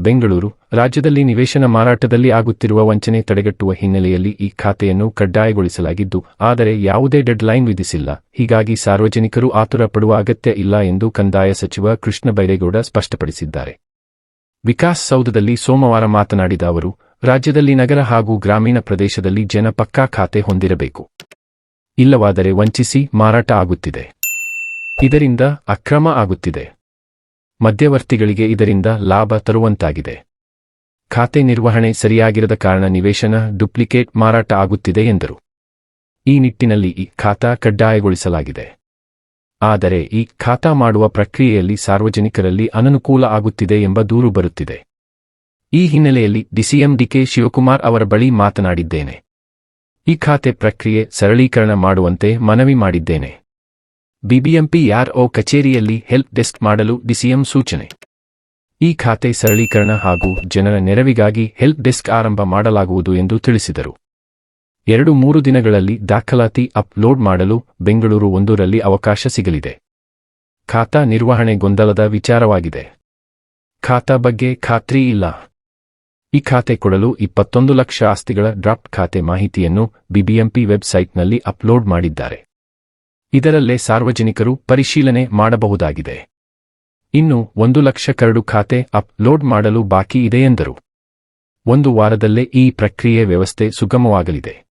ಬೆಂಗಳೂರು ರಾಜ್ಯದಲ್ಲಿ ನಿವೇಶನ ಮಾರಾಟದಲ್ಲಿ ಆಗುತ್ತಿರುವ ವಂಚನೆ ತಡೆಗಟ್ಟುವ ಹಿನ್ನೆಲೆಯಲ್ಲಿ ಈ ಖಾತೆಯನ್ನು ಕಡ್ಡಾಯಗೊಳಿಸಲಾಗಿದ್ದು, ಆದರೆ ಯಾವುದೇ ಡೆಡ್ಲೈನ್ ವಿಧಿಸಿಲ್ಲ. ಹೀಗಾಗಿ ಸಾರ್ವಜನಿಕರು ಆತುರ ಪಡುವ ಅಗತ್ಯ ಇಲ್ಲ ಎಂದು ಕಂದಾಯ ಸಚಿವ ಕೃಷ್ಣ ಬೈರೇಗೌಡ ಸ್ಪಷ್ಟಪಡಿಸಿದ್ದಾರೆ. ವಿಕಾಸ್ ಸೌಧದಲ್ಲಿ ಸೋಮವಾರ ಮಾತನಾಡಿದ ಅವರು, ರಾಜ್ಯದಲ್ಲಿ ನಗರ ಹಾಗೂ ಗ್ರಾಮೀಣ ಪ್ರದೇಶದಲ್ಲಿ ಜನ ಪಕ್ಕಾ ಖಾತೆ ಹೊಂದಿರಬೇಕು. ಇಲ್ಲವಾದರೆ ವಂಚಿಸಿ ಮಾರಾಟ ಆಗುತ್ತಿದೆ. ಇದರಿಂದ ಅಕ್ರಮ ಆಗುತ್ತಿದೆ. ಮಧ್ಯವರ್ತಿಗಳಿಗೆ ಇದರಿಂದ ಲಾಭ ತರುವಂತಾಗಿದೆ. ಖಾತೆ ನಿರ್ವಹಣೆ ಸರಿಯಾಗಿರದ ಕಾರಣ ನಿವೇಶನ ಡುಪ್ಲಿಕೇಟ್ ಮಾರಾಟ ಆಗುತ್ತಿದೆ ಎಂದರು. ಈ ನಿಟ್ಟಿನಲ್ಲಿ ಈ ಖಾತಾ ಕಡ್ಡಾಯಗೊಳಿಸಲಾಗಿದೆ. ಆದರೆ ಈ ಖಾತಾ ಮಾಡುವ ಪ್ರಕ್ರಿಯೆಯಲ್ಲಿ ಸಾರ್ವಜನಿಕರಲ್ಲಿ ಅನನುಕೂಲ ಆಗುತ್ತಿದೆ ಎಂಬ ದೂರು ಬರುತ್ತಿದೆ. ಈ ಹಿನ್ನೆಲೆಯಲ್ಲಿ ಡಿಸಿಎಂ ಡಿಕೆ ಶಿವಕುಮಾರ್ ಅವರ ಬಳಿ ಮಾತನಾಡಿದ್ದೇನೆ. ಈ ಖಾತೆ ಪ್ರಕ್ರಿಯೆ ಸರಳೀಕರಣ ಮಾಡುವಂತೆ ಮನವಿ ಮಾಡಿದ್ದೇನೆ. ಬಿಬಿಎಂಪಿ ಆರ್ಒ ಕಚೇರಿಯಲ್ಲಿ ಹೆಲ್ಪ್ ಡೆಸ್ಕ್ ಮಾಡಲು ಡಿಸಿಎಂ ಸೂಚನೆ. ಈ ಖಾತೆ ಸರಳೀಕರಣ ಹಾಗೂ ಜನರ ನೆರವಿಗಾಗಿ ಹೆಲ್ಪ್ ಡೆಸ್ಕ್ ಆರಂಭ ಮಾಡಲಾಗುವುದು ಎಂದು ತಿಳಿಸಿದರು. ಎರಡು ಮೂರು ದಿನಗಳಲ್ಲಿ ದಾಖಲಾತಿ ಅಪ್ಲೋಡ್ ಮಾಡಲು ಬೆಂಗಳೂರು ಒಂದೂರಲ್ಲಿ ಅವಕಾಶ ಸಿಗಲಿದೆ. ಖಾತಾ ನಿರ್ವಹಣೆ ಗೊಂದಲದ ವಿಚಾರವಾಗಿದೆ. ಖಾತಾ ಬಗ್ಗೆ ಖಾತ್ರಿ ಇಲ್ಲ. ಈ ಖಾತೆ ಕೊಡಲು ಇಪ್ಪತ್ತೊಂದು ಲಕ್ಷ ಆಸ್ತಿಗಳ ಡ್ರಾಫ್ಟ್ ಖಾತೆ ಮಾಹಿತಿಯನ್ನು ಬಿಬಿಎಂಪಿ ವೆಬ್ಸೈಟ್ನಲ್ಲಿ ಅಪ್ಲೋಡ್ ಮಾಡಿದ್ದಾರೆ. ಇದರಲ್ಲೇ ಸಾರ್ವಜನಿಕರು ಪರಿಶೀಲನೆ ಮಾಡಬಹುದಾಗಿದೆ. ಇನ್ನು ಒಂದು ಲಕ್ಷ ಕರಡು ಖಾತೆ ಅಪ್ಲೋಡ್ ಮಾಡಲು ಬಾಕಿ ಇದೆ ಎಂದರು. ಒಂದು ವಾರದಲ್ಲೇ ಈ ಪ್ರಕ್ರಿಯೆ ವ್ಯವಸ್ಥೆ ಸುಗಮವಾಗಲಿದೆ.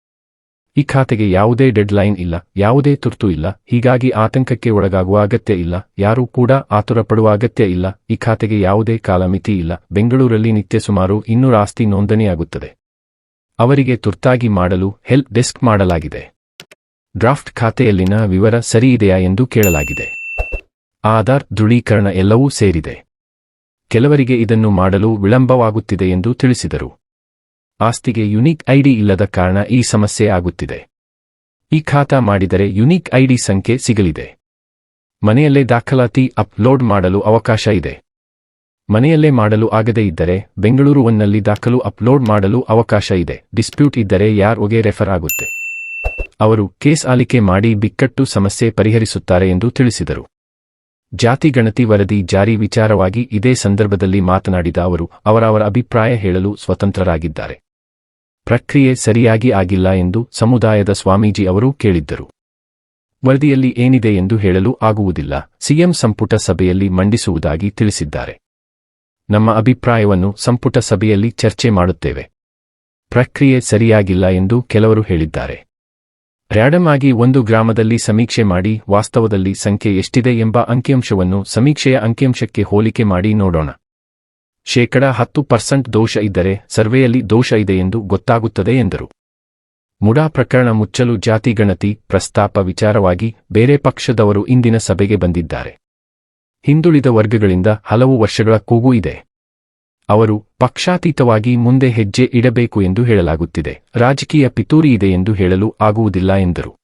ಈ ಖಾತೆಗೆ ಯಾವುದೇ ಡೆಡ್ಲೈನ್ ಇಲ್ಲ, ಯಾವುದೇ ತುರ್ತು ಇಲ್ಲ, ಹೀಗಾಗಿ ಆತಂಕಕ್ಕೆ ಒಳಗಾಗುವ ಅಗತ್ಯ ಇಲ್ಲ, ಯಾರೂ ಕೂಡ ಆತುರ ಪಡುವ ಅಗತ್ಯ ಇಲ್ಲ, ಈ ಖಾತೆಗೆ ಯಾವುದೇ ಕಾಲಮಿತಿ ಇಲ್ಲ, ಬೆಂಗಳೂರಲ್ಲಿ ನಿತ್ಯ ಸುಮಾರು ಇನ್ನೂರ ಆಸ್ತಿ ನೋಂದಣಿಯಾಗುತ್ತದೆ. ಅವರಿಗೆ ತುರ್ತಾಗಿ ಮಾಡಲು ಹೆಲ್ಪ್ ಡೆಸ್ಕ್ ಮಾಡಲಾಗಿದೆ. ಡ್ರಾಫ್ಟ್ ಖಾತೆಯಲ್ಲಿನ ವಿವರ ಸರಿಯಿದೆಯಾ ಎಂದು ಕೇಳಲಾಗಿದೆ. ಆಧಾರ್ ದೃಢೀಕರಣ ಎಲ್ಲವೂ ಸೇರಿದೆ. ಕೆಲವರಿಗೆ ಇದನ್ನು ಮಾಡಲು ವಿಳಂಬವಾಗುತ್ತಿದೆ ಎಂದು ತಿಳಿಸಿದರು. ಆಸ್ತಿಗೆ ಯುನಿಕ್ ಐಡಿ ಇಲ್ಲದ ಕಾರಣ ಈ ಸಮಸ್ಯೆ ಆಗುತ್ತಿದೆ. ಈ ಖಾತಾ ಮಾಡಿದರೆ ಯುನಿಕ್ ಐಡಿ ಸಂಖ್ಯೆ ಸಿಗಲಿದೆ. ಮನೆಯಲ್ಲೇ ದಾಖಲಾತಿ ಅಪ್ಲೋಡ್ ಮಾಡಲು ಅವಕಾಶ ಇದೆ. ಮನೆಯಲ್ಲೇ ಮಾಡಲು ಆಗದೇ ಇದ್ದರೆ ಬೆಂಗಳೂರು ಒನ್ನಲ್ಲಿ ದಾಖಲು ಅಪ್ಲೋಡ್ ಮಾಡಲು ಅವಕಾಶ ಇದೆ. ಡಿಸ್ಪ್ಯೂಟ್ ಇದ್ದರೆ ಯಾರ್ಒಗೆ ರೆಫರ್ ಆಗುತ್ತೆ? ಅವರು ಕೇಸ್ ಆಲಿಕೆ ಮಾಡಿ ಬಿಕ್ಕಟ್ಟು ಸಮಸ್ಯೆ ಪರಿಹರಿಸುತ್ತಾರೆ ಎಂದು ತಿಳಿಸಿದರು. ಜಾತಿ ಗಣತಿ ವರದಿ ಜಾರಿ ವಿಚಾರವಾಗಿ ಇದೇ ಸಂದರ್ಭದಲ್ಲಿ ಮಾತನಾಡಿದ ಅವರು ಅವರವರ ಅಭಿಪ್ರಾಯ ಹೇಳಲು ಸ್ವತಂತ್ರರಾಗಿದ್ದಾರೆ. ಪ್ರಕ್ರಿಯೆ ಸರಿಯಾಗಿ ಆಗಿಲ್ಲ ಎಂದು ಸಮುದಾಯದ ಸ್ವಾಮೀಜಿ ಅವರು ಕೇಳಿದ್ದರು. ವರದಿಯಲ್ಲಿ ಏನಿದೆ ಎಂದು ಹೇಳಲು ಆಗುವುದಿಲ್ಲ, ಸಿಎಂ ಸಂಪುಟ ಸಭೆಯಲ್ಲಿ ಮಂಡಿಸುವುದಾಗಿ ತಿಳಿಸಿದ್ದಾರೆ. ನಮ್ಮ ಅಭಿಪ್ರಾಯವನ್ನು ಸಂಪುಟ ಸಭೆಯಲ್ಲಿ ಚರ್ಚೆ ಮಾಡುತ್ತೇವೆ. ಪ್ರಕ್ರಿಯೆ ಸರಿಯಾಗಿಲ್ಲ ಎಂದು ಕೆಲವರು ಹೇಳಿದ್ದಾರೆ. ರ್ಯಾಡಮ್ ಆಗಿ ಒಂದು ಗ್ರಾಮದಲ್ಲಿ ಸಮೀಕ್ಷೆ ಮಾಡಿ ವಾಸ್ತವದಲ್ಲಿ ಸಂಖ್ಯೆ ಎಷ್ಟಿದೆ ಎಂಬ ಅಂಕಿಅಂಶವನ್ನು ಸಮೀಕ್ಷೆಯ ಅಂಕಿಅಂಶಕ್ಕೆ ಹೋಲಿಕೆ ಮಾಡಿ ನೋಡೋಣ. ಶೇಕಡ ಹತ್ತು ಪರ್ಸೆಂಟ್ ದೋಷ ಇದ್ದರೆ ಸರ್ವೆಯಲ್ಲಿ ದೋಷ ಇದೆ ಎಂದು ಗೊತ್ತಾಗುತ್ತದೆ ಎಂದರು. ಮುಡಾ ಪ್ರಕರಣ ಮುಚ್ಚಲು ಜಾತಿ ಗಣತಿ, ಪ್ರಸ್ತಾಪ ವಿಚಾರವಾಗಿ ಬೇರೆ ಪಕ್ಷದವರು ಇಂದಿನ ಸಭೆಗೆ ಬಂದಿದ್ದಾರೆ. ಹಿಂದುಳಿದ ವರ್ಗಗಳಿಂದ ಹಲವು ವರ್ಷಗಳ ಕೂಗು ಇದೆ. ಅವರು ಪಕ್ಷಾತೀತವಾಗಿ ಮುಂದೆ ಹೆಜ್ಜೆ ಇಡಬೇಕು ಎಂದು ಹೇಳಲಾಗುತ್ತಿದೆ. ರಾಜಕೀಯ ಪಿತೂರಿ ಇದೆ ಎಂದು ಹೇಳಲು ಆಗುವುದಿಲ್ಲ ಎಂದರು.